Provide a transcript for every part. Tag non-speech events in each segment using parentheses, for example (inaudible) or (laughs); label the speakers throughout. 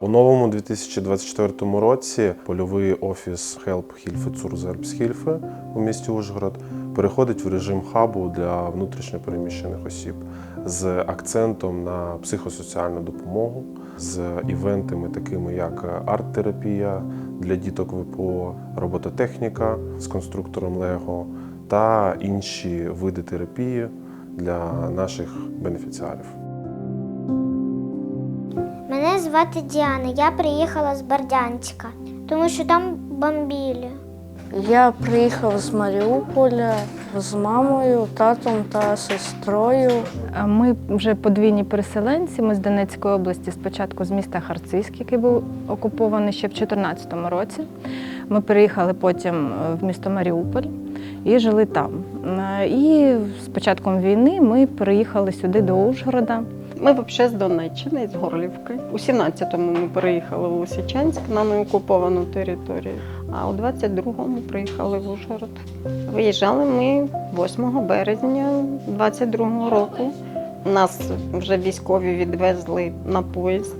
Speaker 1: У новому 2024 році польовий офіс Help Hilfe zur у місті Ужгород переходить в режим хабу для внутрішньопереміщених осіб з акцентом на психосоціальну допомогу, з івентами, такими як арт-терапія для діток ВПО, робототехніка з конструктором Лего та інші види терапії для наших бенефіціарів.
Speaker 2: Звати Діана. Я приїхала з Бердянська, тому що там бомбілі.
Speaker 3: Я приїхав з Маріуполя з мамою, татом та сестрою.
Speaker 4: Ми вже подвійні переселенці. Ми з Донецької області, спочатку з міста Харцизьк, який був окупований ще в 2014 році. Ми переїхали потім е, в місто Маріуполь і жили там. Е, І з початком війни ми переїхали сюди до Ужгорода.
Speaker 5: Ми взагалі з Донеччини, з Горлівки. У 17-му ми переїхали в Лисичанськ на неокуповану територію, а у 22-му приїхали в Ужгород. Виїжджали ми 8 березня 22-го року. Нас вже військові відвезли на поїзд,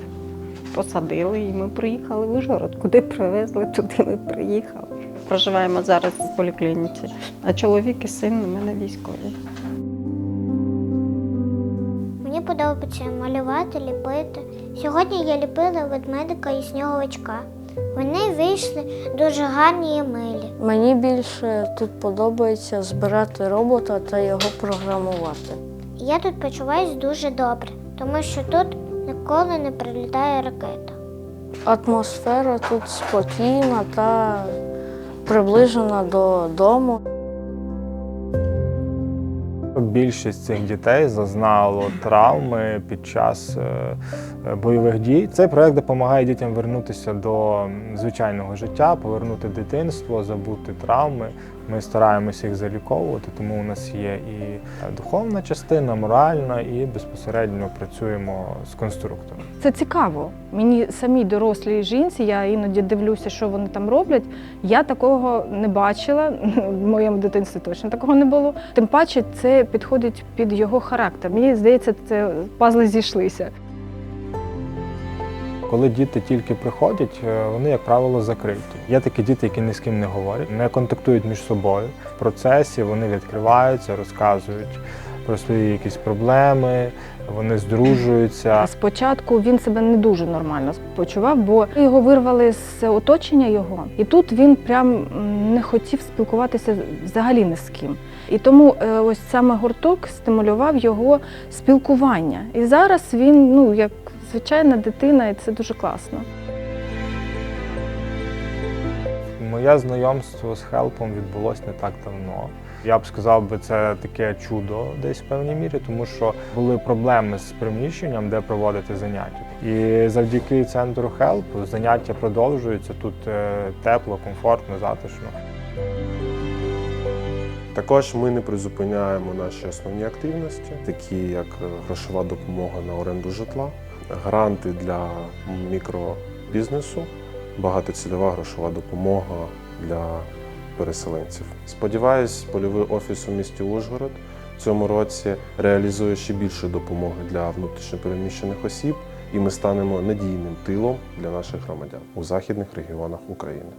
Speaker 5: посадили, і ми приїхали в Ужгород. Куди привезли, туди ми приїхали. Проживаємо зараз в поліклініці, а чоловік і син у мене військові.
Speaker 2: Подобається малювати, ліпити. Сьогодні я ліпила ведмедика і сніговичка. Вони вийшли дуже гарні і милі.
Speaker 3: Мені більше тут подобається збирати робота та його програмувати.
Speaker 2: Я тут почуваюсь дуже добре, тому що тут ніколи не прилітає ракета.
Speaker 3: Атмосфера тут спокійна та приближена до дому.
Speaker 6: Більшість цих дітей зазнало травми під час е, е, бойових дій. Цей проект допомагає дітям вернутися до звичайного життя, повернути дитинство, забути травми. Ми стараємося їх заліковувати, тому у нас є і духовна частина, моральна, і безпосередньо працюємо з конструктором.
Speaker 4: Це цікаво. Мені самій дорослій жінці, я іноді дивлюся, що вони там роблять. Я такого не бачила. (laughs) В моєму дитинстві точно такого не було. Тим паче, це підходить під його характер. Мені здається, це пазли зійшлися.
Speaker 6: Коли діти тільки приходять, е, вони, як правило, закриті. Є такі діти, які ні з ким не говорять, не контактують між собою. В процесі вони відкриваються, розказують про свої якісь проблеми, вони здружуються.
Speaker 4: Спочатку він себе не дуже нормально почував, бо його вирвали з оточення його, і тут він прям не хотів спілкуватися взагалі ні з ким. І тому е, ось саме гурток стимулював його спілкування. І зараз він, ну як звичайна дитина, і це дуже класно.
Speaker 6: Моє знайомство з хелпом відбулось не так давно. Я б сказав би, це таке чудо десь в певній мірі, тому що були проблеми з приміщенням, де проводити заняття. І завдяки центру Help заняття продовжуються тут е, тепло, комфортно, затишно.
Speaker 1: Також ми не призупиняємо наші основні активності, такі як грошова допомога на оренду житла, гранти для мікробізнесу, багатоцільова грошова допомога для переселенців. Сподіваюсь, польовий офіс у місті Ужгород в цьому році реалізує ще більше допомоги для внутрішньопереміщених осіб, і ми станемо надійним тилом для наших громадян у західних регіонах України.